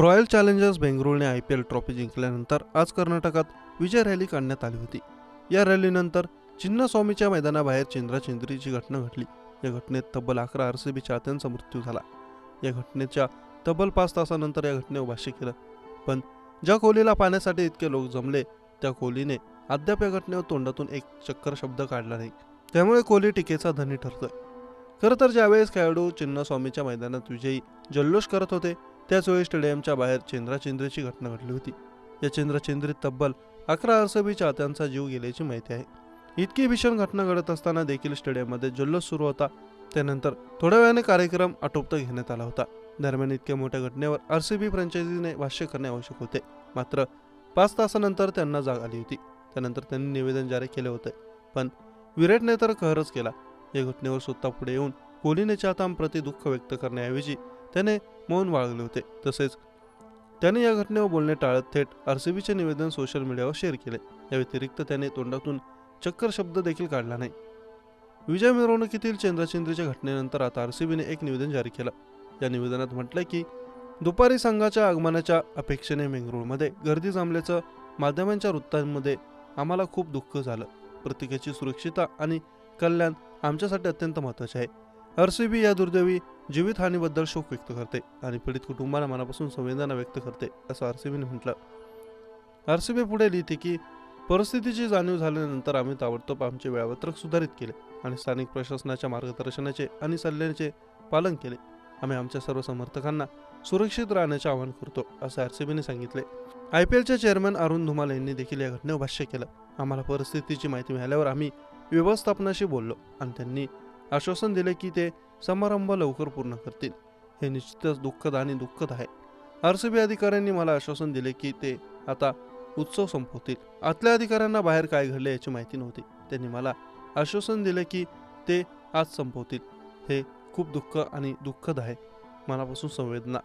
Royal Challengers बेंगळुरूने I P L trophy जिंकल्यानंतर आज कर्नाटकात विजय रॅली काढण्यात आली होती. या रॅलीनंतर चिन्नस्वामीच्या मैदानाबाहेर चिंद्राचिंद्रीची घटना घडली. या घटनेत तब्बल अकरा आर सी बी चाहत्यांचा मृत्यू झाला. या घटनेच्या तब्बल पाच तासानंतर या घटनेवर भाष्य केलं. पण ज्या कोहलीला पाहण्यासाठी इतके लोक जमले त्या कोहलीने अद्याप या घटनेवर तोंडातून एक चक्कर शब्द काढला नाही. त्यामुळे कोहली टीकेचा धनी ठरतोय. खरं तर ज्यावेळेस खेळाडू चिन्नस्वामीच्या मैदानात विजयी जल्लोष करत होते त्याचवेळी स्टेडियमच्या बाहेर चेंद्राचेंद्रीची घटना घडली होती. या चेंद्राचेंद्रीत तब्बल अकरा आरसीबी चाहत्यांचा जीव गेल्याची माहिती आहे. इतकी भीषण घटना घडत असताना देखील स्टेडियममध्ये जल्लोष सुरू होता. त्यानंतर थोड्या वेळाने कार्यक्रम आटोपता घेण्यात आला होता. दरम्यान इतक्या मोठ्या घटनेवर आरसीबी फ्रँचायझीने भाष्य करणे आवश्यक होते. मात्र पाच तासानंतर त्यांना जाग आली होती. त्यानंतर त्यांनी निवेदन जारी केले होते. पण विराटने तर कहरच केला. या घटनेवर स्वतः पुढे येऊन कोहलीने चाहतांप्रती दुःख व्यक्त करण्याऐवजी त्याने मौन बाळगले होते. तसेच त्याने या घटनेवर बोलणे टाळत थेट आर सी बीचे निवेदन सोशल मीडियावर शेअर केले. या व्यतिरिक्त त्याने तोंडातून चक्कर शब्द देखील काढला नाही. विजय मिरवणुकीतील चंद्रचंद्रीच्या घटनेनंतर आता आर सी बीने एक निवेदन जारी केलं. या निवेदनात म्हटलंय की दुपारी संघाच्या आगमनाच्या अपेक्षेने बेंगळुरूमध्ये गर्दी जमल्याचं माध्यमांच्या वृत्तांमध्ये आम्हाला खूप दुःख झालं. प्रत्येकाची सुरक्षितता आणि कल्याण आमच्यासाठी अत्यंत महत्त्वाचे आहे. आर सी बी या दुर्दैवी जीवितहानीबद्दल शोक व्यक्त करते आणि पीडित कुटुंबाला मनापासून संवेदना व्यक्त करते असं आर सी बीने म्हटलं. आर सी बी पुढे लिहिते की परिस्थितीची जाणीव झाल्यानंतर आम्ही ताबडतोब आमचे वेळापत्रक सुधारित केले आणि स्थानिक प्रशासनाच्या मार्गदर्शनाचे आणि सल्ल्याचे पालन केले. आम्ही आमच्या सर्व समर्थकांना सुरक्षित राहण्याचे आवाहन करतो असं बीने सांगितले. आय पी एलचे चेअरमॅन अरुण धुमाल यांनी देखील या घटनेवर भाष्य केलं. आम्हाला परिस्थितीची माहिती मिळाल्यावर आम्ही व्यवस्थापनाशी बोललो आणि त्यांनी आश्वासन दिले की ते समारंभ लवकर पूर्ण करतील. हे निश्चितच दुःखद आणि दुःखद आहे. आर सी बी अधिकाऱ्यांनी मला आश्वासन दिले की ते आता उत्सव संपवतील. आतल्या अधिकाऱ्यांना बाहेर काय घडले याची माहिती नव्हती. त्यांनी मला आश्वासन दिले की ते आज संपवतील. हे खूप दुःख आणि दुःखद आहे. मनापासून संवेदना.